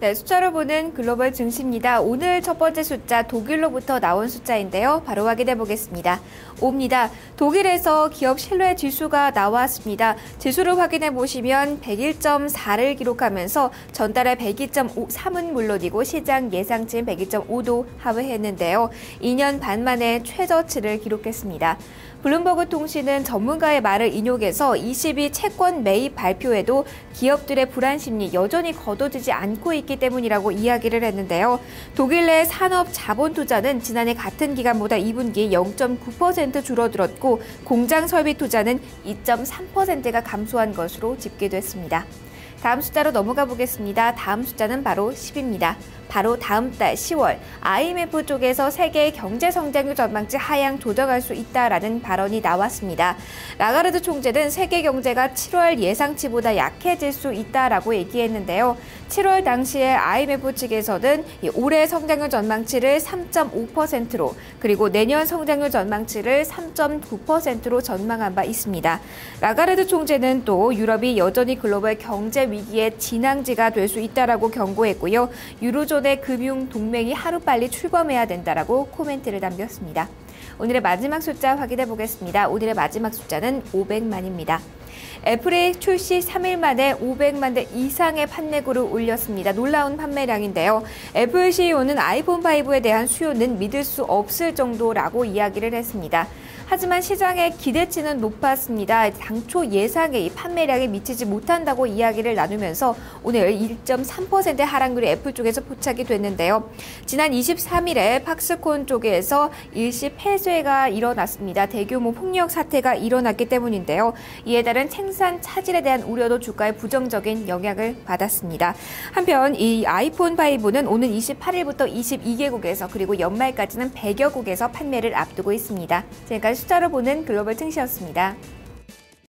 네, 숫자로 보는 글로벌 증시입니다. 오늘 첫 번째 숫자 독일로부터 나온 숫자인데요. 바로 확인해 보겠습니다. 5입니다. 독일에서 기업 신뢰 지수가 나왔습니다. 지수를 확인해 보시면 101.4를 기록하면서 전달에 102.3은 물론이고 시장 예상치인 102.5도 하회했는데요. 2년 반 만에 최저치를 기록했습니다. 블룸버그 통신은 전문가의 말을 인용해서 22 채권 매입 발표에도 기업들의 불안 심리 여전히 거둬지지 않고 있기 때문이라고 이야기를 했는데요. 독일 내 산업 자본 투자는 지난해 같은 기간보다 2분기 0.9% 줄어들었고 공장 설비 투자는 2.3%가 감소한 것으로 집계됐습니다. 다음 숫자로 넘어가 보겠습니다. 다음 숫자는 바로 10입니다. 바로 다음 달 10월 IMF 쪽에서 세계 경제 성장률 전망치 하향 조정할 수 있다라는 발언이 나왔습니다. 라가르드 총재는 세계 경제가 7월 예상치보다 약해질 수 있다라고 얘기했는데요. 7월 당시에 IMF 측에서는 올해 성장률 전망치를 3.5%로 그리고 내년 성장률 전망치를 3.9%로 전망한 바 있습니다. 라가르드 총재는 또 유럽이 여전히 글로벌 경제 위기의 진앙지가 될 수 있다라고 경고했고요. 유로존 기존의 금융 동맹이 하루빨리 출범해야 된다라고 코멘트를 남겼습니다. 오늘의 마지막 숫자 확인해 보겠습니다. 오늘의 마지막 숫자는 500만입니다. 애플이 출시 3일 만에 500만 대 이상의 판매고를 올렸습니다. 놀라운 판매량인데요. 애플 CEO는 아이폰 5에 대한 수요는 믿을 수 없을 정도라고 이야기를 했습니다. 하지만 시장의 기대치는 높았습니다. 당초 예상에 이 판매량에 미치지 못한다고 이야기를 나누면서 오늘 1.3% 하락률이 애플 쪽에서 포착이 됐는데요. 지난 23일에 팍스콘 쪽에서 일시 폐쇄가 일어났습니다. 대규모 폭력 사태가 일어났기 때문인데요. 이에 따른 생산 차질에 대한 우려도 주가에 부정적인 영향을 받았습니다. 한편 이 아이폰 5는 오는 28일부터 22개국에서 그리고 연말까지는 100여 국에서 판매를 앞두고 있습니다. 지금까지 숫자로 보는 글로벌 증시였습니다.